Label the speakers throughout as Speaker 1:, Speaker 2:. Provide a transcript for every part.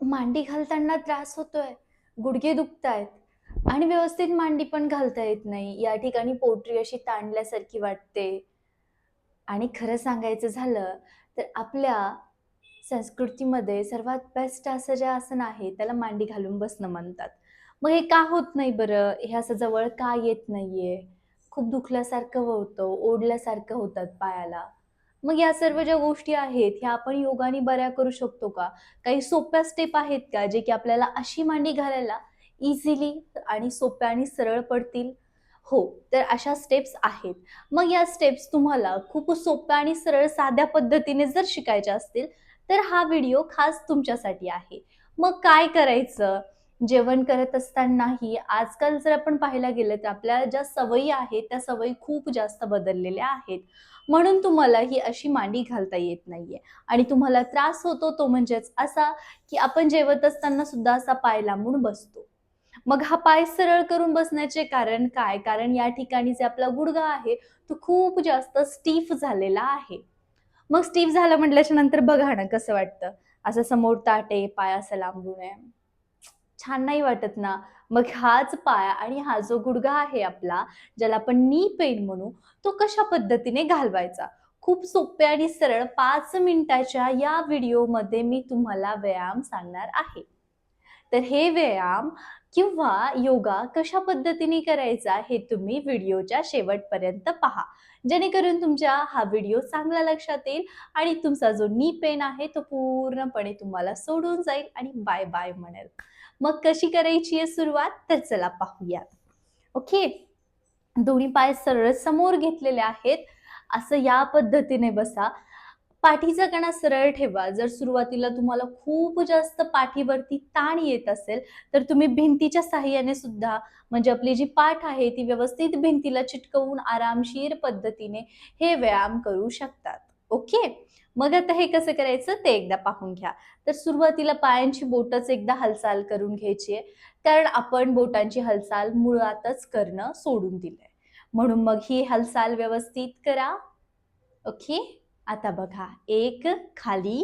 Speaker 1: मांडी घालताना त्रास होतोय, गुडघे दुखतायत आणि व्यवस्थित मांडी पण घालता येत नाही. या ठिकाणी पोटरी अशी ताणल्यासारखी वाटते आणि खरं सांगायचं झालं तर आपल्या संस्कृतीमध्ये सर्वात बेस्ट असं जे आसन आहे त्याला मांडी घालून बसणं म्हणतात. मग हे का होत नाही बरं? हे असं जवळ का येत नाहीये? खूप दुखल्यासारखं होतं, ओढल्यासारखं होतात पायाला. मग या सर्व ज्या गोष्टी आहेत, ह्या आपण योगाने बऱ्या करू शकतो का? काही सोप्या स्टेप आहेत का, जे की आपल्याला अशी मांडी घालायला इझिली आणि सोप्या आणि सरळ पडतील? हो, तर अशा स्टेप्स आहेत. मग या स्टेप्स तुम्हाला खूप सोप्या आणि सरळ साध्या पद्धतीने जर शिकायच्या असतील, तर हा व्हिडिओ खास तुमच्यासाठी आहे. मग काय करायचं? जेवण करत असतानाही आजकाल जर आपण पाहायला गेलं तर आपल्या ज्या सवयी आहेत, त्या सवयी खूप जास्त बदललेल्या आहेत. म्हणून तुम्हाला ही अशी मांडी घालता येत नाहीये आणि तुम्हाला त्रास होतो तो म्हणजेच असा, की आपण जेवत असताना सुद्धा असा पाय लांबून बसतो. मग हा पाय सरळ करून बसण्याचे कारण काय? कारण या ठिकाणी जे आपला गुडगा आहे, तो खूप जास्त स्टीफ झालेला आहे. मग स्टीफ झालं म्हटल्याच्या नंतर बघा ना कसं वाटतं. असं समोर ताटे पाय असं लांबून आहे. छान नाही वाटत ना? मग हाच पाया आणि हा जो गुडघा आहे आपला, ज्याला आपण नी पेन म्हणू, तो कशा पद्धतीने घालवायचा? खूप सोपे आणि सरळ पाच मिनिटाच्या या व्हिडिओमध्ये मी तुम्हाला व्यायाम सांगणार आहे. तर हे व्यायाम किंवा योगा कशा पद्धतीने करायचा हे तुम्ही व्हिडिओच्या शेवटपर्यंत पहा. जेणेकरून तुमच्या हा व्हिडिओ चांगला लक्षात येईल आणि तुमचा जो नी पेन आहे तो पूर्णपणे तुम्हाला सोडून जाईल आणि बाय बाय म्हणेल. मग कशी करायची आहे सुरुवात? तर चला पाहूया ओके. दोन्ही पाय सरळ समोर घेतलेले आहेत. असं या पद्धतीने बसा. पाठीचा कणा सरळ ठेवा. जर सुरुवातीला तुम्हाला खूप जास्त पाठीवरती ताण येत असेल, तर तुम्ही भिंतीच्या साहाय्याने सुद्धा म्हणजे आपली जी पाठ आहे ती व्यवस्थित भिंतीला चिटकवून आरामशीर पद्धतीने हे व्यायाम करू शकतात. ओके. मग आता हे कसं करायचं ते एकदा पाहून घ्या. तर सुरुवातीला पायांची बोटच एकदा हालचाल करून घ्यायची आहे. कारण आपण बोटांची हालचाल मुळातच करणं सोडून दिलंय. म्हणून मग ही हालचाल व्यवस्थित करा. ओके. आता बघा एक खाली,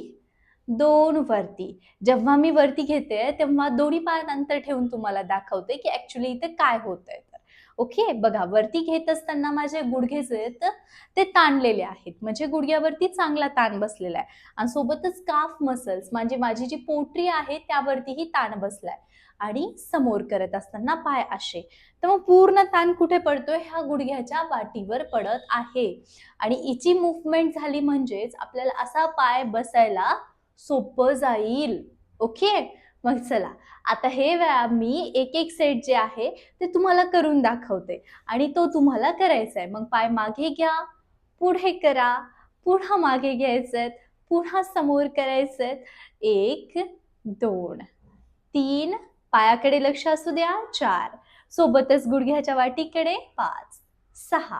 Speaker 1: दोन वरती. जेव्हा मी वरती घेते, तेव्हा दोन्ही पायात अंतर ठेवून तुम्हाला दाखवते, की ऍक्च्युली इथे काय होतंय तर. ओके. बघा वरती घेत असताना माझे गुडघे जे आहेत ते ताणलेले आहेत. म्हणजे गुडघ्यावरती चांगला ताण बसलेला आहे आणि सोबतच काफ मसल्स म्हणजे माझी जी पोटरी आहे त्यावरतीही ताण बसलाय आणि समोर करत असताना पाय असे. तर मग पूर्ण ताण कुठे पडतोय? ह्या गुडघ्याच्या वाटीवर पडत आहे आणि इची मूव्हमेंट झाली म्हणजेच आपल्याला असा पाय बसायला सोपं जाईल. ओके. मग चला आता हे व्यायाम मी एक-एक सेट जे आहे ते तुम्हाला करून दाखवते आणि तो तुम्हाला करायचा आहे. मग पाय मागे घ्या, पुढे करा, पुन्हा मागे घ्यायचेत, पुन्हा समोर करायचेत. 1, 2, 3 पायाकडे लक्ष असू द्या. चार सोबतच गुडघ्याच्या वाटीकडे 5, 6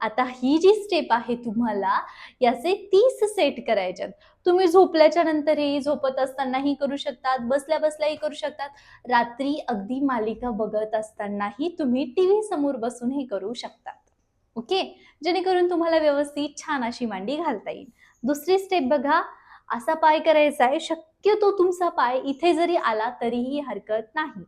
Speaker 1: आता ही जी स्टेप आहे तुम्हाला याचे तीस सेट करायच्यात. तुम्ही झोपल्याच्या नंतरही, झोपत असतानाही करू शकतात, बसल्या-बसल्याही करू शकतात. रात्री अगदी मालिका बघत असतानाही तुम्ही टीव्ही समोर बसूनही करू शकतात. ओके. जेणेकरून तुम्हाला व्यवस्थित छान अशी मांडी घालता येईल. दुसरी स्टेप बघा. असा पाय करायचा आहे. शक्यतो तुमचा पाय इथे जरी आला तरीही हरकत नाही.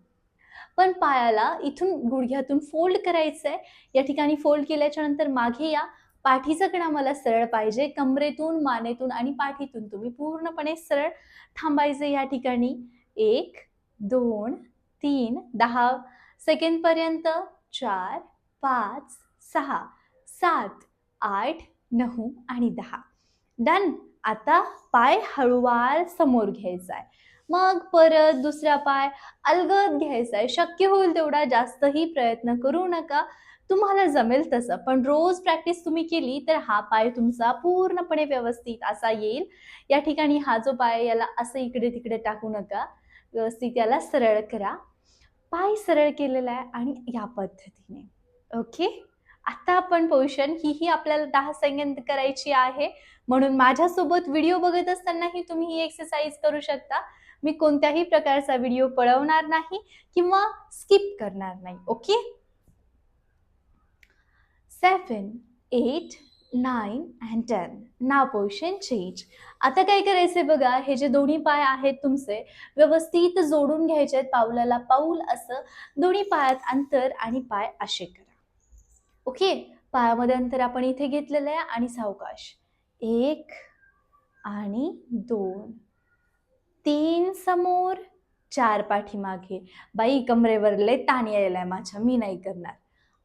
Speaker 1: पण पायाला इथून गुडघ्यातून फोल्ड करायचं आहे या ठिकाणी फोल्ड केल्याच्यानंतर मागे या. पाठीचा कणा मला सरळ पाहिजे. कमरेतून, मानेतून आणि पाठीतून तुम्ही पूर्णपणे सरळ थांबायचं या ठिकाणी. 1, 2, 3, 10 सेकंदपर्यंत. 4, 5, 6, 7, 8, 9 आणि दहा डन. आता पाय हळूवार समोर घ्यायचा आहे. मग परत दुसरा पाय अलगद घ्यायचा आहे. शक्य होईल तेवढा जास्तही प्रयत्न करू नका. तुम्हाला जमेल तसं. पण रोज प्रॅक्टिस तुम्ही केली तर हा पाय तुमचा पूर्णपणे व्यवस्थित असा येईल. या ठिकाणी हा जो पाय याला असं इकडे-तिकडे टाकू नका. व्यवस्थित याला सरळ करा. पाय सरळ केलेला आहे आणि या पद्धतीने. ओके. आता आपण पोझिशन ही ही आपल्याला दहा सेकंद करायची आहे. म्हणून माझ्यासोबत व्हिडिओ बघत असतानाही तुम्ही ही एक्सरसाइज करू शकता. मी कोणत्याही प्रकारचा व्हिडिओ पळवणार नाही किंवा स्किप करणार नाही. ओके. 7, 8, नाईन अँड टेन ना पोशन चेंज आता काय करायचंय बघा हे जे दोन्ही पाय आहेत तुमचे व्यवस्थित जोडून घ्यायचे आहेत पावलाला पाऊल असं दोन्ही पायात अंतर आणि पाय असे करा ओके पायामध्ये अंतर आपण इथे घेतलेलं आहे आणि सावकाश एक आणि दोन. तीन समोर चार पाठीमागे. बाई कमरेवर लय ताण यायलाय माझ्या मी नाही करणार.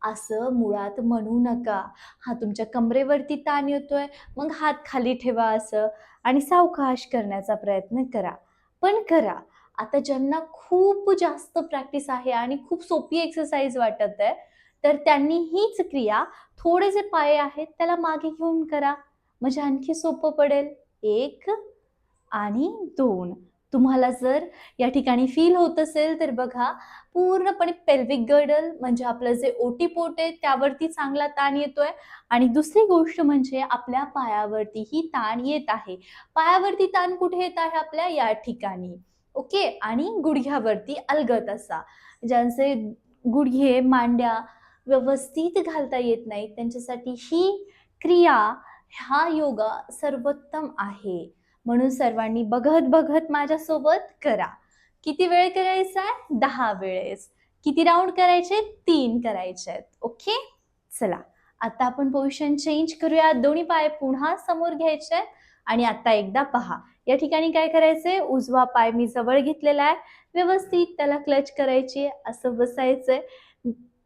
Speaker 1: असं मुळात म्हणू नका. हा तुमच्या कमरेवरती ताण येतोय मग हात खाली ठेवा असं. आणि सावकाश करण्याचा प्रयत्न करा. पण करा. आता ज्यांना खूप जास्त प्रॅक्टिस आहे आणि खूप सोपी एक्सरसाइज वाटत आहे तर त्यांनी हीच क्रिया थोडे जे पाय आहेत त्याला मागे घेऊन करा. म्हणजे आणखी सोपं पडेल. एक आणि दोन. तुम्हाला जर या ठिकाणी फील होत असेल तर बघा पूर्णपणे पेल्विक गर्डल म्हणजे आपलं जे ओटीपोट आहे त्यावरती चांगला ताण येतोय. आणि दुसरी गोष्ट म्हणजे आपल्या पायावरतीही ताण येत आहे. पायावरती ताण कुठे येत आहे आपल्या? या ठिकाणी. ओके? आणि गुडघ्यावरती अलगत असा. ज्यांचे गुडघे मांड्या व्यवस्थित घालता येत नाही त्यांच्यासाठी ही क्रिया हा योगा सर्वोत्तम आहे. म्हणून सर्वांनी बघत बघत माझ्यासोबत करा. किती वेळ करायचा आहे दहा वेळेस. किती राऊंड करायचे? तीन करायचे आहेत ओके चला. आता आपण पोझिशन चेंज करूया. दोन्ही पाय पुन्हा समोर घ्यायचे आहेत. आणि आता एकदा पहा. या ठिकाणी काय करायचंय उजवा पाय मी जवळ घेतलेला आहे. व्यवस्थित त्याला क्लच करायची असं बसायचंय.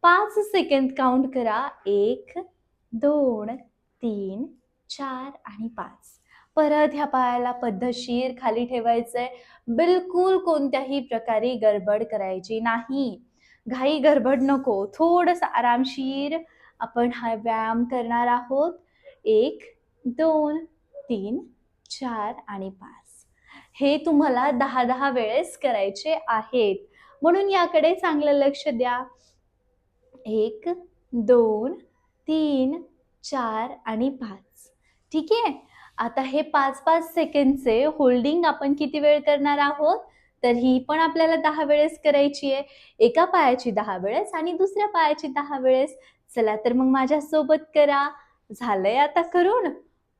Speaker 1: पाच सेकंद काउंट करा. एक दोन तीन चार आणि पाच. परत ह्या पायाला पद्धतशीर खाली ठेवायचंय. बिलकुल कोणत्याही प्रकारे गडबड करायची नाही. घाई गडबड नको. थोडंसं आरामशीर आपण हा व्यायाम करणार आहोत. एक दोन तीन चार आणि पाच. हे तुम्हाला दहा दहा वेळेस करायचे आहेत. म्हणून याकडे चांगलं लक्ष द्या. एक दोन तीन चार आणि पाच. ठीक आहे? आता हे पाच पाच सेकंडचे होल्डिंग आपण किती वेळ करणार आहोत? तर ही पण आपल्याला दहा वेळेस करायची आहे. एका पायाची दहा वेळेस आणि दुसऱ्या पायाची दहा वेळेस. चला तर मग माझ्यासोबत करा. झालंय आता करून.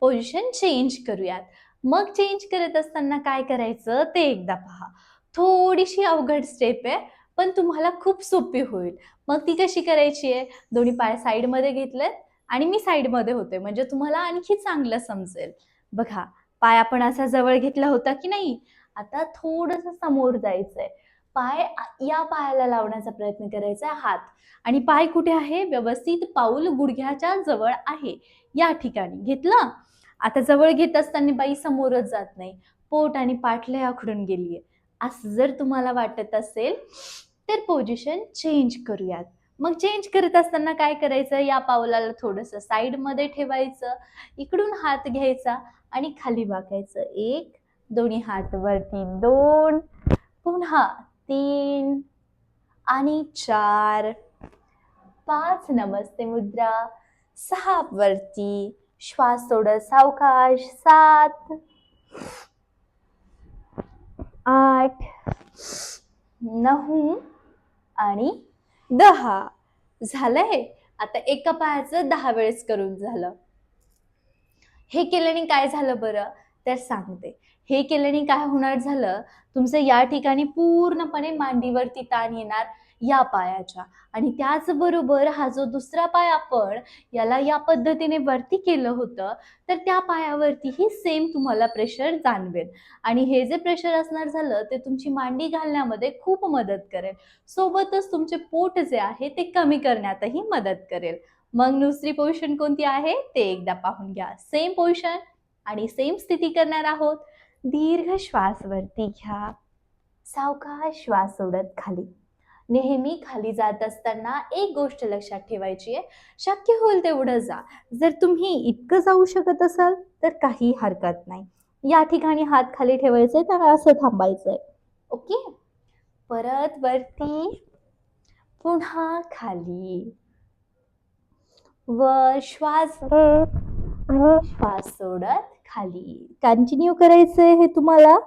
Speaker 1: पोझिशन चेंज करूयात. मग चेंज करत असताना काय करायचं ते एकदा पहा. थोडीशी अवघड स्टेप आहे पण तुम्हाला खूप सोपी होईल. मग ती कशी करायची आहे? दोन्ही पाय साईडमध्ये घेतलेत. आणि मी साईडमध्ये होते. म्हणजे तुम्हाला आणखी चांगलं समजेल. बघा पाय आपण असा जवळ घेतला होता की नाही? आता थोडस समोर जायचंय. पाय या पायाला लावण्याचा प्रयत्न करायचा आहे. हात. आणि पाय कुठे आहे? व्यवस्थित पाऊल गुडघ्याच्या जवळ आहे. या ठिकाणी. घेतलं? आता जवळ घेत असताना बाई समोरच जात नाही. पोट आणि पाठले आखडून गेलीये. असं जर तुम्हाला वाटत असेल तर पोझिशन चेंज करूयात. मग चेंज करत असताना काय करायचं? या पावलाला थोडंसं साईडमध्ये ठेवायचं इकडून हात घ्यायचा आणि खाली वाकायचं. एक दोन्ही हात वरती. दोन पुन्हा तीन आणि चार. पाच नमस्ते मुद्रा. सहा वरती. श्वास सोडत सावकाश. सात आठ नऊ आणि दहा. झालंय? आता एका पायाचं दहा वेळेस करून झालं. हे केल्याने काय झालं बरं? तर सांगते. हे केल्याने काय होणार झालं? तुमचं या ठिकाणी पूर्णपणे मांडीवरती ताण येणार. या पायाच्या. आणि त्याचबरोबर हा जो दुसरा पाय आपण याला या पद्धतीने वरती केलं होतं तर त्या पायावरतीही सेम तुम्हाला प्रेशर जाणवेल. आणि हे जे प्रेशर असणार झालं ते तुमची मांडी घालण्यामध्ये खूप मदत करेल. सोबतच तुमचे पोट जे आहे ते कमी करण्यातही मदत करेल. मग दुसरी पोझिशन कोणती आहे? ते एकदा पाहून घ्या. सेम पोझिशन आणि सेम स्थिती करणार आहोत. दीर्घ श्वास वरती घ्या. सावकाश श्वास सोडत खाली. नेहमी खाली जात असताना एक गोष्ट लक्षात ठेवायची आहे. शक्य होईल तेवढं जा. जर तुम्ही इतकं जाऊ शकत असाल तर काही हरकत नाही. या ठिकाणी हात खाली ठेवायचे तर असं थांबायचंय. ओके? परत वरती. पुन्हा खाली. वर श्वास. श्वास सोडत खाली. कंटिन्यू करायचंय हे तुम्हाला.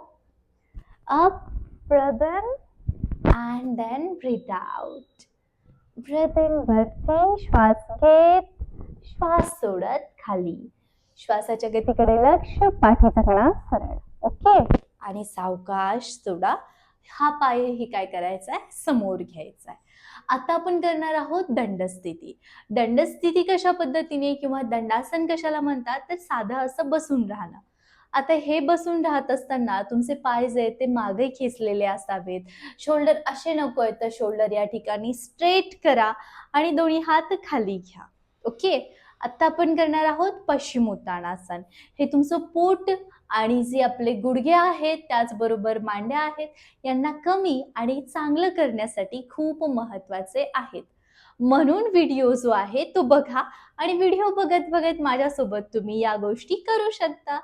Speaker 1: अप प्रदन and then breathe out. Breathe in वरती श्वास घेत श्वास सोडत खाली श्वासाच्या गतीकडे लक्ष पाठी कणा सरळ ओके आणि सावकाश सोडा हा पाय ही काय करायचा आहे समोर घ्यायचा आहे आता आपण करणार आहोत दंडस्थिती दंडस्थिती कशा पद्धतीने किंवा दंडासन कशाला म्हणतात तर साधं असं बसून राहणं आता हे बसून राहत असताना तुमचे पाय जे आहेत ते मागे खेचलेले असावेत. शोल्डर असे नको आहेत तर शोल्डर या ठिकाणी स्ट्रेट करा आणि दोन्ही हात खाली घ्या. ओके आता आपण करणार आहोत पश्चिम उत्तानासन हे तुमचं पोट आणि जे आपले गुडघे आहेत त्याचबरोबर मांड्या आहेत यांना कमी आणि चांगलं करण्यासाठी खूप महत्त्वाचे आहेत. म्हणून व्हिडिओ जो आहे तो बघा आणि व्हिडिओ बघत बघत माझ्यासोबत तुम्ही या गोष्टी करू शकता.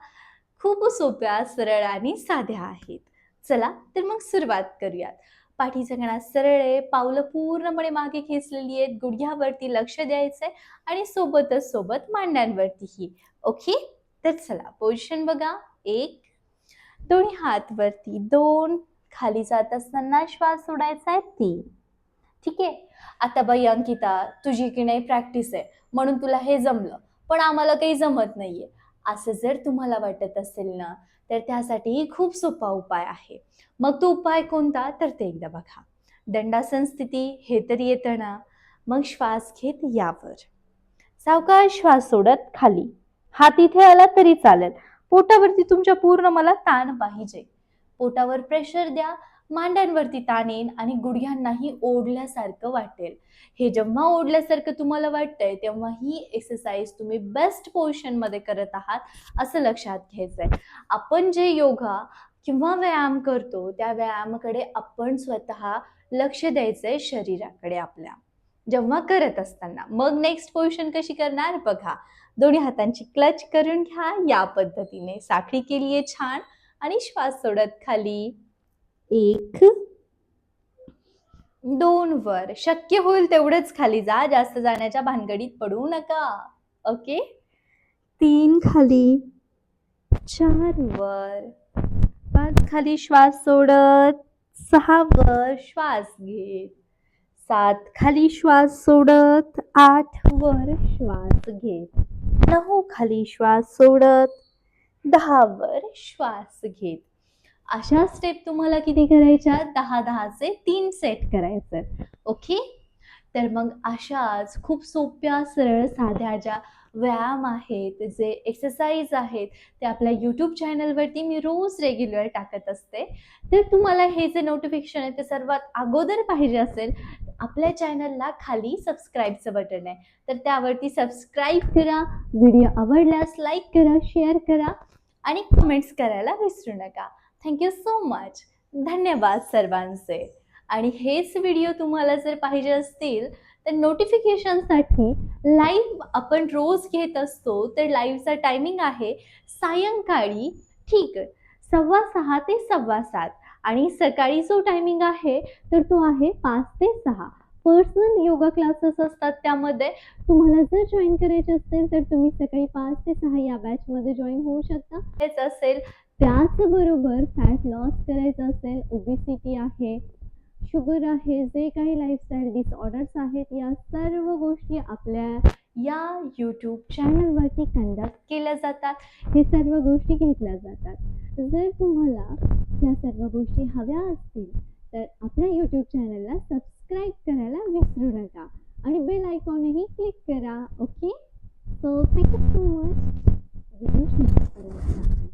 Speaker 1: खूप सोप्या सरळ आणि साध्या आहेत. चला तर मग सुरुवात करूयात. पाठीचा कणा सरळ आहे पावलं पूर्णपणे मागे खेचलेली आहेत गुडघ्यावरती लक्ष द्यायचंय आणि सोबतच सोबत मांड्यांवरतीही ओके? तर चला पोझिशन बघा. एक दोन्ही हात वरती दोन खाली जात असताना श्वास सोडायचा आहे तीन. ठीक आहे? आता बाई अंकिता तुझी की नाही प्रॅक्टिस आहे. म्हणून तुला हे जमलं. पण आम्हाला काही जमत नाहीये. असं जर तुम्हाला वाटत असेल ना तर त्यासाठीही खूप सोपा उपाय आहे. मग तो उपाय कोणता? तर ते एकदा बघा. दंडासन स्थिती हे तर येतं ना? मग श्वास घेत यावर. सावकाश श्वास सोडत खाली. हात इथे आला तरी चालेल. पोटावरती तुमच्या पूर्ण मला ताण पाहिजे. पोटावर प्रेशर द्या. मांड्यांवरती ताण येईल आणि गुडघ्यांनाही ओढल्यासारखं वाटेल. हे जेव्हा ओढल्यासारखं तुम्हाला वाटतंय तेव्हा ही एक्सरसाइज तुम्ही बेस्ट पोझिशनमध्ये करत आहात असं लक्षात घ्यायचं आहे आपण जे योगा किंवा व्यायाम करतो त्या व्यायामाकडे आपण स्वतः लक्ष द्यायचं आहे शरीराकडे आपल्या. जेव्हा करत असताना. मग नेक्स्ट पोझिशन कशी करणार? बघा. दोन्ही हातांची क्लच करून घ्या. या पद्धतीने साखळी केली आहे छान आणि श्वास सोडत खाली. एक दोन वर. शक्य होईल तेवढंच खाली जा. जास्त जाण्याच्या भानगडीत पडू नका. ओके? तीन खाली चार वर. पाच खाली श्वास सोडत सहा वर श्वास घेत. सात खाली श्वास सोडत आठ वर श्वास घेत. नऊ खाली श्वास सोडत दहा वर श्वास घेत. अशा स्टेप तुम्हाला किती करायच्या? दहा दहाचे तीन सेट करायचे. ओके तर मग अशाच खूप सोप्या सरळ साध्या ज्या व्यायाम आहेत जे एक्सरसाइज आहेत ते आपल्या यूट्यूब चॅनलवरती मी रोज रेग्युलर टाकत असते. तर तुम्हाला हे जे नोटिफिकेशन आहे ते सर्वात अगोदर पाहिजे असेल आपल्या चॅनलला खाली सबस्क्राईबचं बटन आहे. तर त्यावरती सबस्क्राईब करा व्हिडिओ आवडल्यास लाईक करा शेअर करा आणि कमेंट्स करायला विसरू नका. थँक्यू सो मच धन्यवाद सर्वांचे. आणि हेच व्हिडिओ तुम्हाला जर पाहिजे असतील तर नोटिफिकेशनसाठी लाईव्ह आपण रोज घेत असतो तर लाईव्हचा टायमिंग आहे सायंकाळी ठीक सव्वा सहा ते सव्वा सात. आणि सकाळी जो टायमिंग आहे तर तो आहे पाच ते सहा. पर्सनल योगा क्लासेस असतात त्यामध्ये. तुम्हाला जर जॉईन करायचे असेल तर तुम्ही सकाळी पाच ते सहा या बॅचमध्ये जॉईन होऊ शकता. हेच असेल त्याचबरोबर फॅट लॉस करायचं असेल ओबेसिटी आहे शुगर आहे जे काही लाईफस्टाईल डिसऑर्डर्स आहेत या सर्व गोष्टी आपल्या या यूट्यूब चॅनलवरती कंडक्ट केल्या जातात. हे सर्व गोष्टी घेतल्या जातात. जर तुम्हाला या सर्व गोष्टी हव्या असतील तर आपल्या यूट्यूब चॅनलला सबस्क्राईब करायला विसरू नका. आणि बेल आयकॉनही क्लिक करा okay so thank you so much video